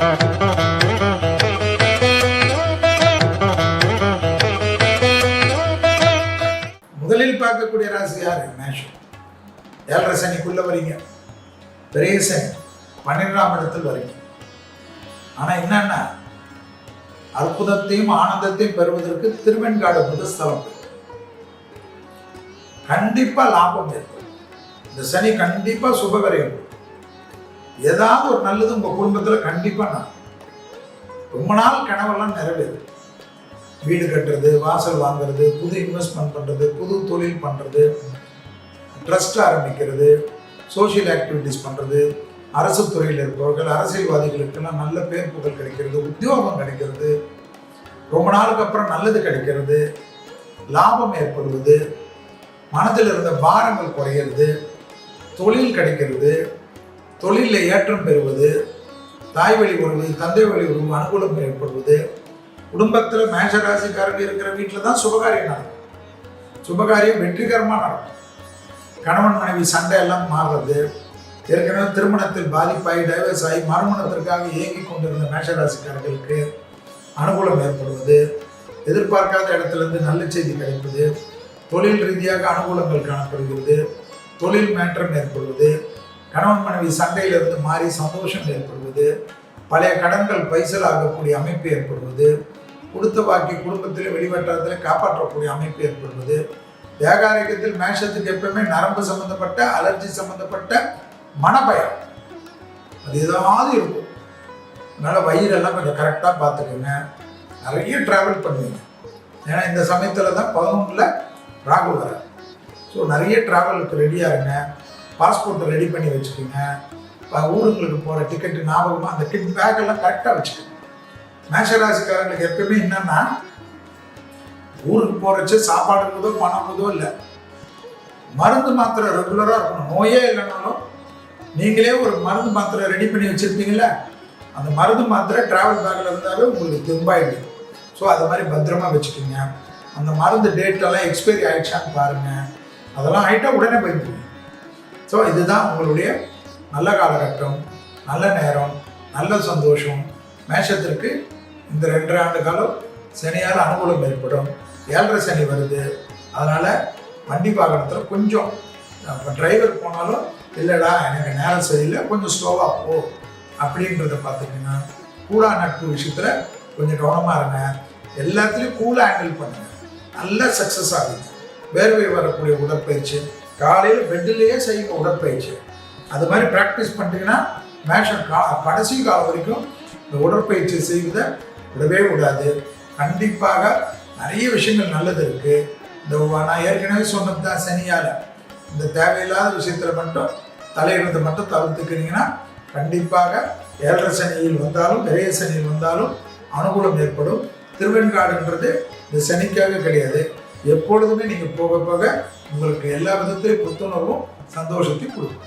முதலில் பார்க்கக்கூடிய ராசி யாரு? மேஷம். ஏழரை சனிக்குள்ள வரீங்க. பெரிய சனி. பன்னிரெண்டாம் இடத்தில் வரீங்க. ஆனா என்னன்னா அற்புதத்தையும் ஆனந்தத்தையும் பெறுவதற்கு திருவெண்காடு முதல் ஸ்தலம் கண்டிப்பா லாபம் ஏற்படும். இந்த சனி கண்டிப்பா சுபகரையும் ஏதாவது ஒரு நல்லது உங்க குடும்பத்துல கண்டிப்பா நடக்கும். ரொம்ப நாள் கனவெல்லாம் நிறைவேறும். வீடு கட்டுறது வாசல் வாங்குறது புது இன்வெஸ்ட்மெண்ட் பண்ணுறது புது தொழில் பண்ணுறது ட்ரஸ்ட் ஆரம்பிக்கிறது சோஷியல் ஆக்டிவிட்டிஸ் பண்ணுறது அரசு துறையில் இருப்பவர்கள் அரசியல்வாதிகளுக்கெல்லாம் நல்ல பேர் புகழ் கிடைக்கிறது உத்தியோகம் கிடைக்கிறது ரொம்ப நாளுக்கு அப்புறம் நல்லது கிடைக்கிறது லாபம் ஏற்படுவது மனதில் இருந்த பாரங்கள் குறையிறது தொழில் கிடைக்கிறது தொழிலில் ஏற்றம் பெறுவது தாய் வழி உறவு தந்தை வழி உறவு அனுகூலம் ஏற்படுவது குடும்பத்தில் மேஷராசிக்காரங்க இருக்கிற வீட்டில் தான் சுபகாரியம் நடக்கும். சுபகாரியம் வெற்றிகரமாக நடக்கும். கணவன் மனைவி சண்டை எல்லாம் மாறுறது. ஏற்கனவே திருமணத்தில் பாதிப்பாகி டைவர்ஸ் ஆகி மறுமணத்திற்காக இயங்கி கொண்டிருந்த மேஷராசிக்காரர்களுக்கு அனுகூலம் ஏற்படுவது. எதிர்பார்க்காத இடத்துலேருந்து நல்ல செய்தி கிடைப்பது. தொழில் ரீதியாக அனுகூலங்கள் காணப்படுகிறது. தொழில் மேற்றம் ஏற்படுவது. கணவன் மனைவி சண்டையிலிருந்து மாறி சந்தோஷம் ஏற்படுவது பழைய கடன்கள் பைசல் ஆகக்கூடிய அமைப்பு ஏற்படுவது கொடுத்த பாக்கி குடும்பத்தில் வெளிவட்டாரத்தில் காப்பாற்றக்கூடிய அமைப்பு ஏற்படுவது ஏகாரிகத்தில் மேஷத்துக்கு எப்பவுமே நரம்பு சம்பந்தப்பட்ட அலர்ஜி சம்பந்தப்பட்ட மனபயம். அது ஏதாவது இருக்கும். அதனால் வயிறெல்லாம் கொஞ்சம் கரெக்டாக பார்த்துக்கோங்க. நிறைய ட்ராவல் பண்ணுவீங்க. ஏன்னா இந்த சமயத்தில் தான் பதினொன்றில் ராகு வர ஸோ நிறைய ட்ராவலுக்கு ரெடியாகுங்க பாஸ்போர்ட்டை ரெடி பண்ணி வச்சுக்கோங்க. இப்போ ஊருங்களுக்கு போகிற டிக்கெட்டு ஞாபகமாக அந்த டிக் பேக் எல்லாம் கரெக்டாக வச்சுக்கோங்க. மேஷராசிக்காரங்களுக்கு எப்பவுமே என்னன்னா ஊருக்கு போகிறச்சு சாப்பாடு இருக்குதோ பணம் இருக்குதோ இல்லை. மருந்து மாத்திரை ரெகுலராக இருக்கணும். நோயே இல்லைனாலும் நீங்களே ஒரு மருந்து மாத்திரை ரெடி பண்ணி வச்சுருப்பீங்கள அந்த மருந்து மாத்திரை ட்ராவல் பேக்கில் இருந்தாவே உங்களுக்கு திரும்பாயிடுது ஸோ அதை மாதிரி பத்திரமா வச்சுக்கோங்க. அந்த மருந்து டேட்டெல்லாம் எக்ஸ்பைரி ஆகிடுச்சான்னு பாருங்கள் அதெல்லாம் ஆகிட்டா உடனே போயிடுவீங்க ஸோ இதுதான் உங்களுடைய நல்ல காலகட்டம் நல்ல நேரம் நல்ல சந்தோஷம். மேஷத்திற்கு இந்த ரெண்டரை ஆண்டு காலம் சனியால் அனுகூலம் ஏற்படும். ஏழரை சனி வருது. அதனால் வண்டி வாகனத்தில் கொஞ்சம் இப்போ டிரைவர் போனாலும் இல்லைடா எனக்கு நேரம் சரியில்லை கொஞ்சம் ஸ்லோவாக போ. அப்படின்றத பார்த்தீங்கன்னா கூலா நட்பு விஷயத்தில் கொஞ்சம் கவனமாக இருங்க. எல்லாத்துலேயும் கூலாக ஹேண்டில் பண்ணுங்க. நல்ல சக்ஸஸ் ஆகுது. வேர்வை வரக்கூடிய உடற்பயிற்சி காலையில் பெட்டிலேயே செய்யுங்க உடற்பயிற்சி. அது மாதிரி ப்ராக்டிஸ் பண்ணிட்டீங்கன்னா மேஷம் கா கடைசி காலம் வரைக்கும் இந்த உடற்பயிற்சி செய்வதை விடவே விடாது கண்டிப்பாக நிறைய விஷயங்கள் நல்லது இருக்குது இந்த நான் ஏற்கனவே சொன்னது தான் சனியால். இந்த தேவையில்லாத விஷயத்தில் மட்டும் தலையிடுறதை மட்டும் தவிர்த்துக்கிறீங்கன்னா கண்டிப்பாக ஏழரை சனியில் வந்தாலும் நிறைய சனியில் வந்தாலும் அனுகூலம் ஏற்படும். திருவெண்காடுன்றது இந்த சனிக்காக கிடையாது. எப்பொழுதுமே நீங்கள் போக போக உங்களுக்கு எல்லா விதத்திலையும் புத்துணர்வும் சந்தோஷத்தையும் கொடுக்கும்.